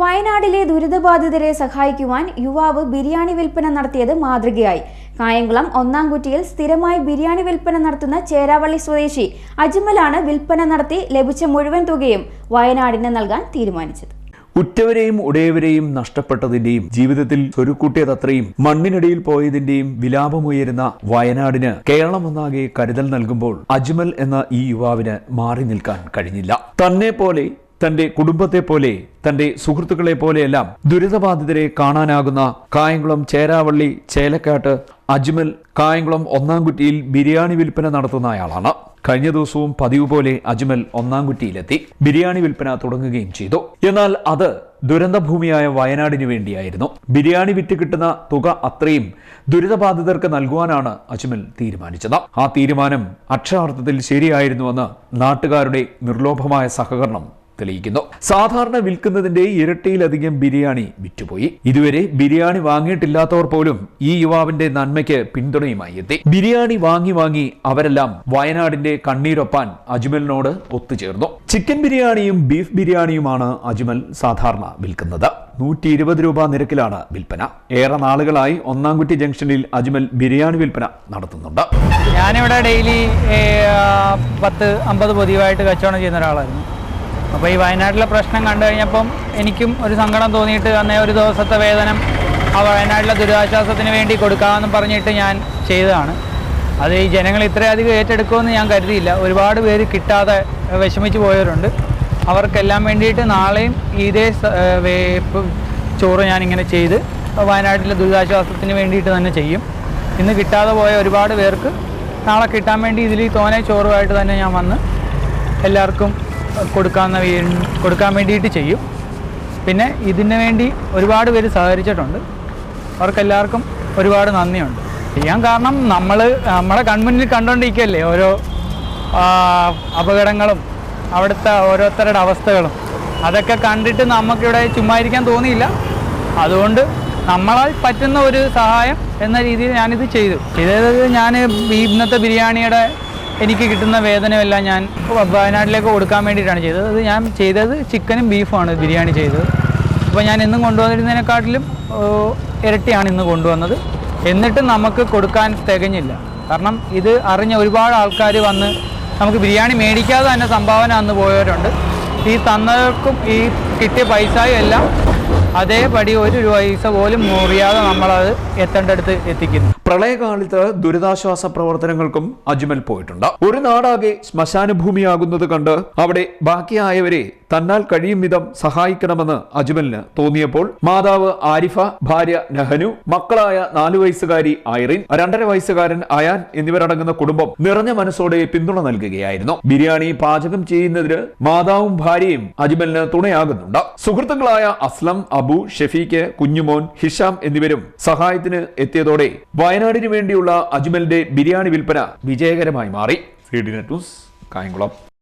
വയനാട്ടിലെ ദുരിതബാധിതരെ സഹായിക്കുവാൻ യുവാവ് ബിരിയാണി വിൽപ്പന നടത്തിയത് മാതൃകയായി. കായംകുളം ഒന്നാംകുറ്റിയിൽ സ്ഥിരമായി ബിരിയാണി വിൽപ്പന നടത്തുന്ന ചേരാവള്ളി സ്വദേശി അജ്മലാണ് വിൽപ്പന നടത്തി ലഭിച്ച മുഴുവൻ തുകയും വയനാടിന് നൽകാൻ തീരുമാനിച്ചത്. ഉറ്റവരെയും ഉടയവരെയും നഷ്ടപ്പെട്ടതിന്റെയും ജീവിതത്തിൽ സ്വരുക്കൂട്ടിയതത്രയും മണ്ണിനടിയിൽ പോയതിന്റെയും വിലാപമുയരുന്ന വയനാടിന് കേരളമൊന്നാകെ കരുതൽ നൽകുമ്പോൾ അജ്മൽ എന്ന ഈ യുവാവിന് മാറി നിൽക്കാൻ കഴിഞ്ഞില്ല. തന്നെ പോലെ തന്റെ കുടുംബത്തെ പോലെ തന്റെ സുഹൃത്തുക്കളെ പോലെയെല്ലാം ദുരിതബാധിതരെ കാണാനാകുന്ന കായംകുളം ചേരാവള്ളി ചേലക്കാട്ട് അജ്മൽ കായംകുളം ഒന്നാംകുറ്റിയിൽ ബിരിയാണി വിൽപ്പന നടത്തുന്ന നടത്തുന്നയാളാണ്. കഴിഞ്ഞ ദിവസവും പതിവ് പോലെ അജ്മൽ ഒന്നാംകുറ്റിയിലെത്തി. ബിരിയാണി വിൽപ്പന തുടങ്ങുകയും ചെയ്തു. എന്നാൽ അത് ദുരന്തഭൂമിയായ വയനാടിനു വേണ്ടിയായിരുന്നു. ബിരിയാണി വിറ്റ് കിട്ടുന്ന തുക അത്രയും ദുരിതബാധിതർക്ക് നൽകുവാനാണ് അജ്മൽ തീരുമാനിച്ചത്. ആ തീരുമാനം അക്ഷരാർത്ഥത്തിൽ ശരിയായിരുന്നുവെന്ന് നാട്ടുകാരുടെ നിർലോഭമായ സഹകരണം തെളിയിക്കുന്നു. സാധാരണ വിൽക്കുന്നതിന്റെ ഇരട്ടിയിലധികം ബിരിയാണി വിറ്റുപോയി. ഇതുവരെ ബിരിയാണി വാങ്ങിയിട്ടില്ലാത്തവർ പോലും ഈ യുവാവിന്റെ നന്മയ്ക്ക് പിന്തുണയുമായി എത്തി. ബിരിയാണി വാങ്ങി വാങ്ങി അവരെല്ലാം വയനാടിന്റെ കണ്ണീരൊപ്പാൻ അജ്മലിനോട് ഒത്തുചേർന്നു. ചിക്കൻ ബിരിയാണിയും ബീഫ് ബിരിയാണിയുമാണ് അജ്മൽ സാധാരണ വിൽക്കുന്നത്. നൂറ്റി ഇരുപത് രൂപ നിരക്കിലാണ് വിൽപ്പന. ഏറെ നാളുകളായി ഒന്നാംകുറ്റി ജംഗ്ഷനിൽ അജ്മൽ ബിരിയാണി വിൽപ്പന നടത്തുന്നുണ്ട്. ഞാനിവിടെ ഡെയിലി പത്ത് അമ്പത് പതിവായിട്ട് കച്ചവടം ചെയ്യുന്ന ഒരാളായിരുന്നു. അപ്പോൾ ഈ വയനാട്ടിലെ പ്രശ്നം കണ്ടു കഴിഞ്ഞപ്പം എനിക്കും ഒരു സങ്കടം തോന്നിയിട്ട് അന്നേ ഒരു ദിവസത്തെ വേതനം ആ വയനാട്ടിലെ ദുരിതാശ്വാസത്തിന് വേണ്ടി കൊടുക്കാമെന്ന് പറഞ്ഞിട്ട് ഞാൻ ചെയ്തതാണ്. അത് ഈ ജനങ്ങൾ ഇത്രയധികം ഏറ്റെടുക്കുമെന്ന് ഞാൻ കരുതിയില്ല. ഒരുപാട് പേര് കിട്ടാതെ വിഷമിച്ചു പോയവരുണ്ട്. അവർക്കെല്ലാം വേണ്ടിയിട്ട് നാളെയും ഇതേ ചോറ് ഞാനിങ്ങനെ ചെയ്ത് വയനാട്ടിലെ ദുരിതാശ്വാസത്തിന് വേണ്ടിയിട്ട് തന്നെ ചെയ്യും. ഇന്ന് കിട്ടാതെ പോയ ഒരുപാട് പേർക്ക് നാളെ കിട്ടാൻ വേണ്ടി ഇതിൽ തോനെ ചോറുമായിട്ട് തന്നെ ഞാൻ വന്ന് എല്ലാവർക്കും കൊടുക്കാവുന്ന കൊടുക്കാൻ വേണ്ടിയിട്ട് ചെയ്യും. പിന്നെ ഇതിന് വേണ്ടി ഒരുപാട് പേര് സഹകരിച്ചിട്ടുണ്ട്. അവർക്കെല്ലാവർക്കും ഒരുപാട് നന്ദിയുണ്ട്. ചെയ്യാൻ കാരണം നമ്മൾ നമ്മളെ കൺമുന്നിൽ കണ്ടുകൊണ്ടിരിക്കുകയല്ലേ ഓരോ അപകടങ്ങളും അവിടുത്തെ ഓരോരുത്തരുടെ അവസ്ഥകളും. അതൊക്കെ കണ്ടിട്ട് നമുക്കിവിടെ ചുമ്മാ ഇരിക്കാൻ തോന്നിയില്ല. അതുകൊണ്ട് നമ്മളാൽ പറ്റുന്ന ഒരു സഹായം എന്ന രീതിയിൽ ഞാനിത് ചെയ്തു. ചെയ്തത് ഞാൻ ഇന്നത്തെ ബിരിയാണിയുടെ എനിക്ക് കിട്ടുന്ന വേതനമെല്ലാം ഞാൻ വയനാട്ടിലേക്ക് കൊടുക്കാൻ വേണ്ടിയിട്ടാണ് ചെയ്തത്. അത് ഞാൻ ചെയ്തത് ചിക്കനും ബീഫുമാണ് ബിരിയാണി ചെയ്തത്. അപ്പോൾ ഞാൻ എന്നും കൊണ്ടുവന്നിരുന്നതിനെക്കാട്ടിലും ഇരട്ടിയാണ് ഇന്ന് കൊണ്ടുവന്നത്. എന്നിട്ട് നമുക്ക് കൊടുക്കാൻ തികഞ്ഞില്ല. കാരണം ഇത് അറിഞ്ഞ ഒരുപാട് ആൾക്കാർ വന്ന് നമുക്ക് ബിരിയാണി മേടിക്കാതെ തന്നെ സംഭാവന അന്ന് പോയവരുണ്ട്. ഈ തന്നവർക്കും ഈ കിട്ടിയ പൈസയും എല്ലാം അതേപടി ഒരു പൈസ പോലും മുറിയാതെ നമ്മളത് എത്തേണ്ടടുത്ത് എത്തിക്കുന്നു. പ്രളയകാലത്ത് ദുരിതാശ്വാസ പ്രവർത്തനങ്ങൾക്കും അജ്മൽ പോയിട്ടുണ്ട്. ഒരു നാടാകെ ശ്മശാന ഭൂമിയാകുന്നത് കണ്ട് അവിടെ ബാക്കിയായവരെ തന്നാൽ കഴിയും വിധം സഹായിക്കണമെന്ന് അജ്മലിന് തോന്നിയപ്പോൾ മാതാവ് ആരിഫ ഭാര്യ നഹനു മക്കളായ നാലു വയസ്സുകാരി ഐറിൻ രണ്ടര വയസ്സുകാരൻ അയാൻ എന്നിവരടങ്ങുന്ന കുടുംബം നിറഞ്ഞ മനസ്സോടെ പിന്തുണ നൽകുകയായിരുന്നു. ബിരിയാണി പാചകം ചെയ്യുന്നതിന് മാതാവും ഭാര്യയും അജ്മലിന് തുണയാകുന്നുണ്ട്. സുഹൃത്തുക്കളായ അസ്ലം അബു ഷെഫീഖ് കുഞ്ഞുമോൻ ഹിഷാം എന്നിവരും സഹായത്തിന് എത്തിയതോടെ വയനാടിന് വേണ്ടിയുള്ള അജ്മലിന്റെ ബിരിയാണി വിൽപ്പന വിജയകരമായി മാറി. C D net news Kayamkulam.